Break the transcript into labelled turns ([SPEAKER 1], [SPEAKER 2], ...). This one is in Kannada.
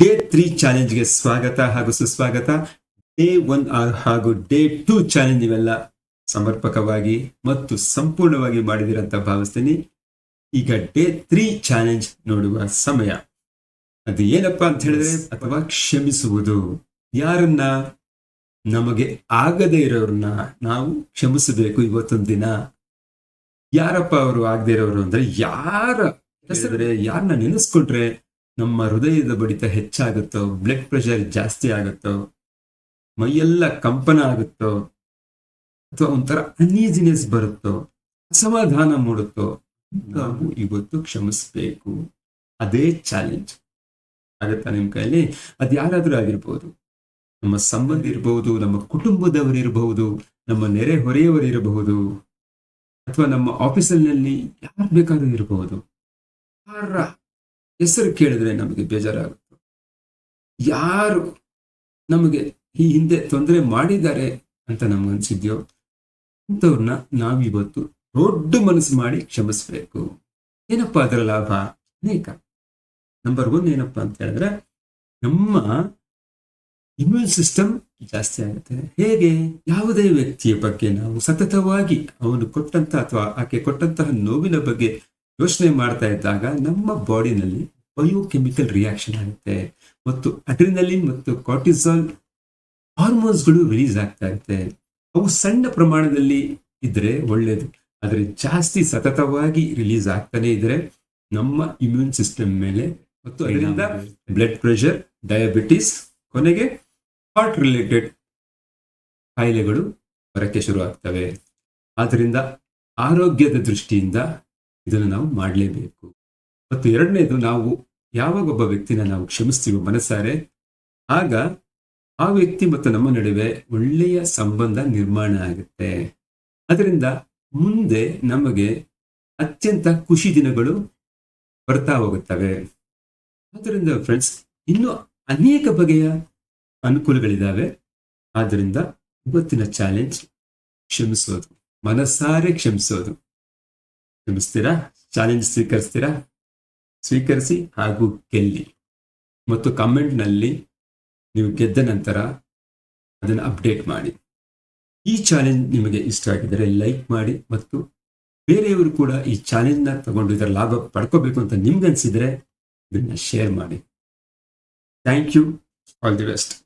[SPEAKER 1] ಡೇ ತ್ರೀ ಚಾಲೆಂಜ್ಗೆ ಸ್ವಾಗತ ಹಾಗೂ ಸುಸ್ವಾಗತ. ಡೇ ಒನ್ ಹಾಗೂ ಡೇ ಟೂ ಚಾಲೆಂಜ್ ಇವೆಲ್ಲ ಸಮರ್ಪಕವಾಗಿ ಮತ್ತು ಸಂಪೂರ್ಣವಾಗಿ ಮಾಡಿದಿರಂತ ಭಾವಿಸ್ತೀನಿ. ಈಗ ಡೇ ತ್ರೀ ಚಾಲೆಂಜ್ ನೋಡುವ ಸಮಯ. ಅದು ಏನಪ್ಪಾ ಅಂತ ಹೇಳಿದ್ರೆ ಅಥವಾ ಕ್ಷಮಿಸುವುದು. ಯಾರನ್ನ? ನಮಗೆ ಆಗದೇ ಇರೋರನ್ನ ನಾವು ಕ್ಷಮಿಸಬೇಕು ಇವತ್ತೊಂದು ದಿನ. ಯಾರಪ್ಪ ಅವರು ಆಗದೆ ಇರೋರು ಅಂದ್ರೆ ಯಾರ? ಹೆಸರಿದ್ರೆ ಯಾರನ್ನ ನೆನೆಸ್ಕೊಂಡ್ರೆ ನಮ್ಮ ಹೃದಯದ ಬಡಿತ ಹೆಚ್ಚಾಗುತ್ತೋ ಬ್ಲಡ್ ಪ್ರೆಷರ್ ಜಾಸ್ತಿ ಆಗುತ್ತೋ, ಮೈಯೆಲ್ಲ ಕಂಪನ ಆಗುತ್ತೋ, ಅಥವಾ ಒಂಥರ ಅನ್ಈಸಿನೆಸ್ ಬರುತ್ತೋ, ಅಸಮಾಧಾನ ಮೂಡುತ್ತೋ, ನಾವು ಇವತ್ತು ಕ್ಷಮಿಸ್ಬೇಕು. ಅದೇ ಚಾಲೆಂಜ್ ಆಗತ್ತಾ ನಿಮ್ಮ ಕೈಯಲ್ಲಿ? ಅದು ಯಾರಾದರೂ ಆಗಿರ್ಬೋದು. ನಮ್ಮ ಸಂಬಂಧ ಇರಬಹುದು ನಮ್ಮ ಕುಟುಂಬದವರು ಇರಬಹುದು ನಮ್ಮ ನೆರೆ ಅಥವಾ ನಮ್ಮ ಆಫೀಸಲ್ಲಿ ಯಾರು ಬೇಕಾದ್ರೂ ಇರಬಹುದು ಯಾರ ಹೆಸರು ಕೇಳಿದ್ರೆ ನಮಗೆ ಬೇಜಾರಾಗುತ್ತೆ. ಯಾರು ನಮಗೆ ಈ ಹಿಂದೆ ತೊಂದರೆ ಮಾಡಿದ್ದಾರೆ ಅಂತ ನಮ್ಗೆ ಅನ್ಸಿದ್ಯೋ ಅಂಥವ್ರನ್ನ ನಾವಿವತ್ತು ದೊಡ್ಡ ಮನಸ್ಸು ಮಾಡಿ ಕ್ಷಮಿಸ್ಬೇಕು. ಏನಪ್ಪಾ ಅದರ ಲಾಭ? ಅನೇಕ. ನಂಬರ್ ಒನ್ ಏನಪ್ಪಾ ಅಂತ ಹೇಳಿದ್ರೆ ನಮ್ಮ ಇಮ್ಯೂನ್ ಸಿಸ್ಟಮ್ ಜಾಸ್ತಿ ಆಗುತ್ತೆ. ಹೇಗೆ? ಯಾವುದೇ ವ್ಯಕ್ತಿಯ ಬಗ್ಗೆ ನಾವು ಸತತವಾಗಿ ಅವನು ಕೊಟ್ಟಂತ ಅಥವಾ ಆಕೆ ಕೊಟ್ಟಂತಹ ನೋವಿನ ಬಗ್ಗೆ ಯೋಚನೆ ಮಾಡ್ತಾ ಇದ್ದಾಗ ನಮ್ಮ ಬಾಡಿನಲ್ಲಿ ಬಯೋಕೆಮಿಕಲ್ ರಿಯಾಕ್ಷನ್ ಆಗುತ್ತೆ. ಮತ್ತು ಅಡ್ರಿನಲಿನ್ ಮತ್ತು ಕಾರ್ಟಿಸಾಲ್ ಹಾರ್ಮೋನ್ಸ್ಗಳು ರಿಲೀಸ್ ಆಗ್ತಾ ಇರುತ್ತೆ. ಅವು ಸಣ್ಣ ಪ್ರಮಾಣದಲ್ಲಿ ಇದ್ರೆ ಒಳ್ಳೇದು. ಆದರೆ ಜಾಸ್ತಿ ಸತತವಾಗಿ ರಿಲೀಸ್ ಆಗ್ತಾನೆ ಇದ್ರೆ ನಮ್ಮ ಇಮ್ಯೂನ್ ಸಿಸ್ಟಮ್ ಮೇಲೆ ಮತ್ತು ಅದರಿಂದ ಬ್ಲಡ್ ಪ್ರೆಷರ್ ಡಯಾಬಿಟಿಸ್ ಕೊನೆಗೆ ಹಾರ್ಟ್ ರಿಲೇಟೆಡ್ ಕಾಯಿಲೆಗಳು ಬರಕ್ಕೆ ಶುರು ಆಗ್ತವೆ ಆದ್ದರಿಂದ ಆರೋಗ್ಯದ ದೃಷ್ಟಿಯಿಂದ ಇದನ್ನು ನಾವು ಮಾಡಲೇಬೇಕು. ಮತ್ತು ಎರಡನೇದು ನಾವು ಯಾವಾಗ ಒಬ್ಬ ವ್ಯಕ್ತಿನ ನಾವು ಕ್ಷಮಿಸ್ತೀವೋ ಮನಸ್ಸಾರೆ, ಆಗ ಆ ವ್ಯಕ್ತಿ ಮತ್ತು ನಮ್ಮ ನಡುವೆ ಒಳ್ಳೆಯ ಸಂಬಂಧ ನಿರ್ಮಾಣ ಆಗುತ್ತೆ. ಅದರಿಂದ ಮುಂದೆ ನಮಗೆ ಅತ್ಯಂತ ಖುಷಿ ದಿನಗಳು ಬರ್ತಾ ಹೋಗುತ್ತವೆ. ಆದ್ದರಿಂದ ಫ್ರೆಂಡ್ಸ್ ಇನ್ನೂ ಅನೇಕ ಬಗೆಯ ಅನುಕೂಲಗಳಿದ್ದಾವೆ ಆದ್ದರಿಂದ ಇವತ್ತಿನ ಚಾಲೆಂಜ್ ಕ್ಷಮಿಸೋದು, ಮನಸ್ಸಾರೆ ಕ್ಷಮಿಸೋದು. ಕ್ಷಮಿಸ್ತೀರಾ ಚಾಲೆಂಜ್ ಸ್ವೀಕರಿಸ್ತೀರಾ? ಸ್ವೀಕರಿಸಿ ಹಾಗೂ ಗೆಲ್ಲಿ. ಮತ್ತು ಕಮೆಂಟ್ನಲ್ಲಿ ನೀವು ಗೆದ್ದ ನಂತರ ಅದನ್ನು ಅಪ್ಡೇಟ್ ಮಾಡಿ. ಈ ಚಾಲೆಂಜ್ ನಿಮಗೆ ಇಷ್ಟ ಆಗಿದ್ದರೆ ಲೈಕ್ ಮಾಡಿ ಮತ್ತು ಬೇರೆಯವರು ಕೂಡ ಈ ಚಾಲೆಂಜ್ನ ತಗೊಂಡು ಇದರ ಲಾಭ ಪಡ್ಕೋಬೇಕು ಅಂತ ನಿಮ್ಗನ್ಸಿದ್ರೆ ಇದನ್ನ ಶೇರ್ ಮಾಡಿ. Thank you all the best